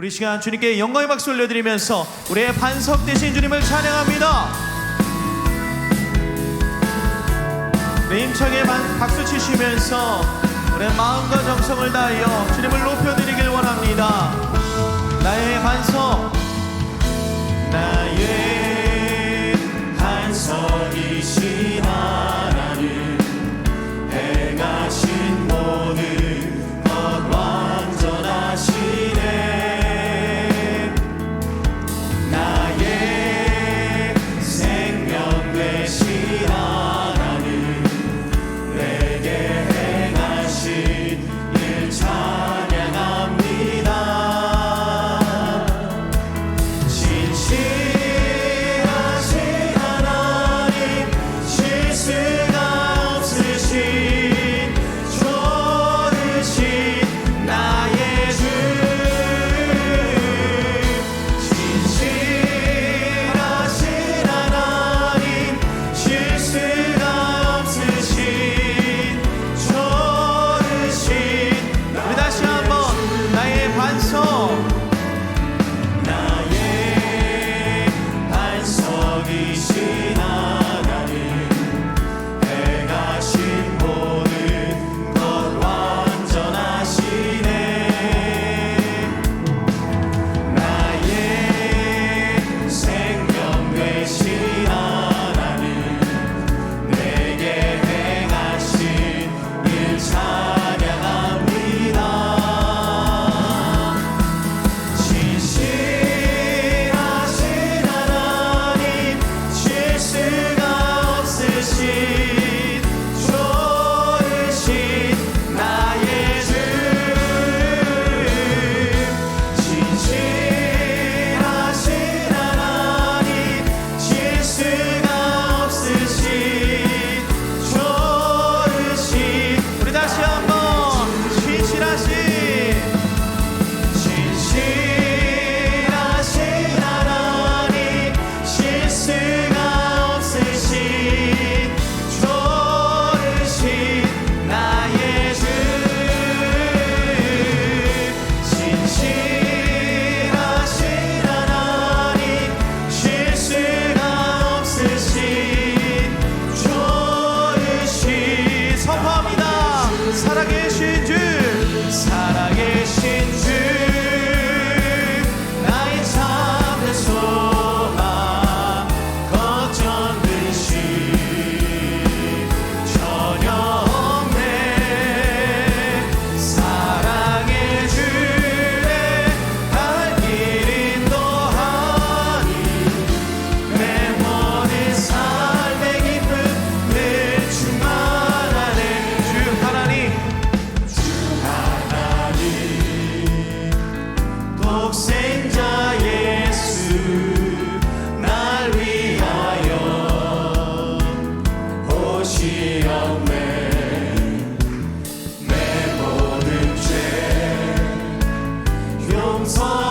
우리 시간 주님께 영광의 박수 올려드리면서 우리의 반석 되신 주님을 찬양합니다. 네, 임창에 박수 치시면서 우리의 마음과 정성을 다하여 주님을 높여드리길 원합니다. 나의 반석, 나의 she do? 내 모든 죄 용서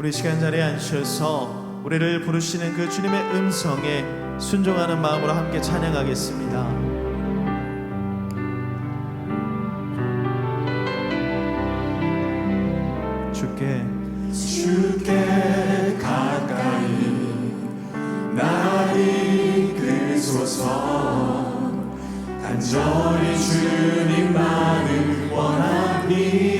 우리 시간 자리에 앉으셔서 우리를 부르시는 그 주님의 음성에 순종하는 마음으로 함께 찬양하겠습니다. 주께 주께 가까이 나를 이끌소서 간절히 주님만을 원합니다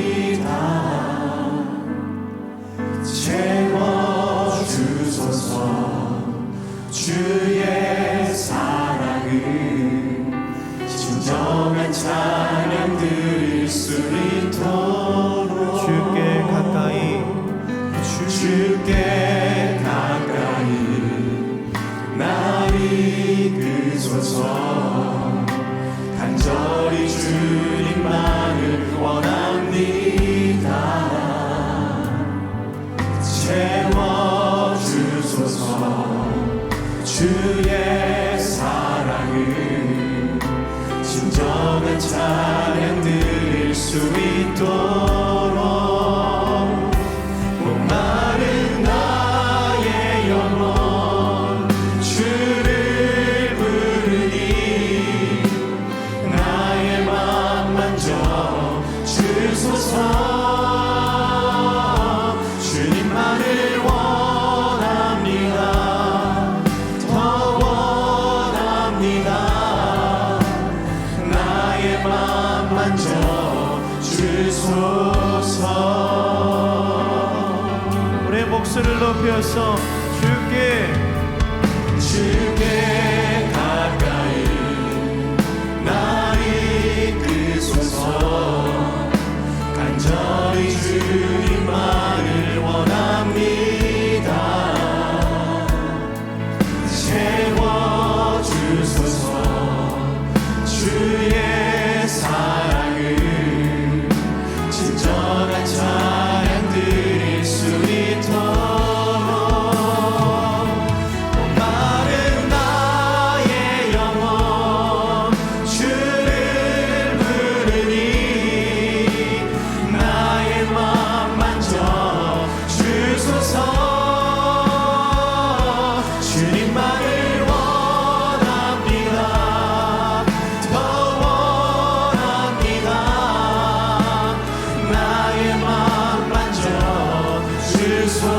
진정한 찬양 드릴 수 있도록. 주께 가까이. 주께 가까이. 나를 이끌소서 간절히 주님만을 원합니다. 채워주소서. 주 수 있도록 목소리를 높여서 주께 is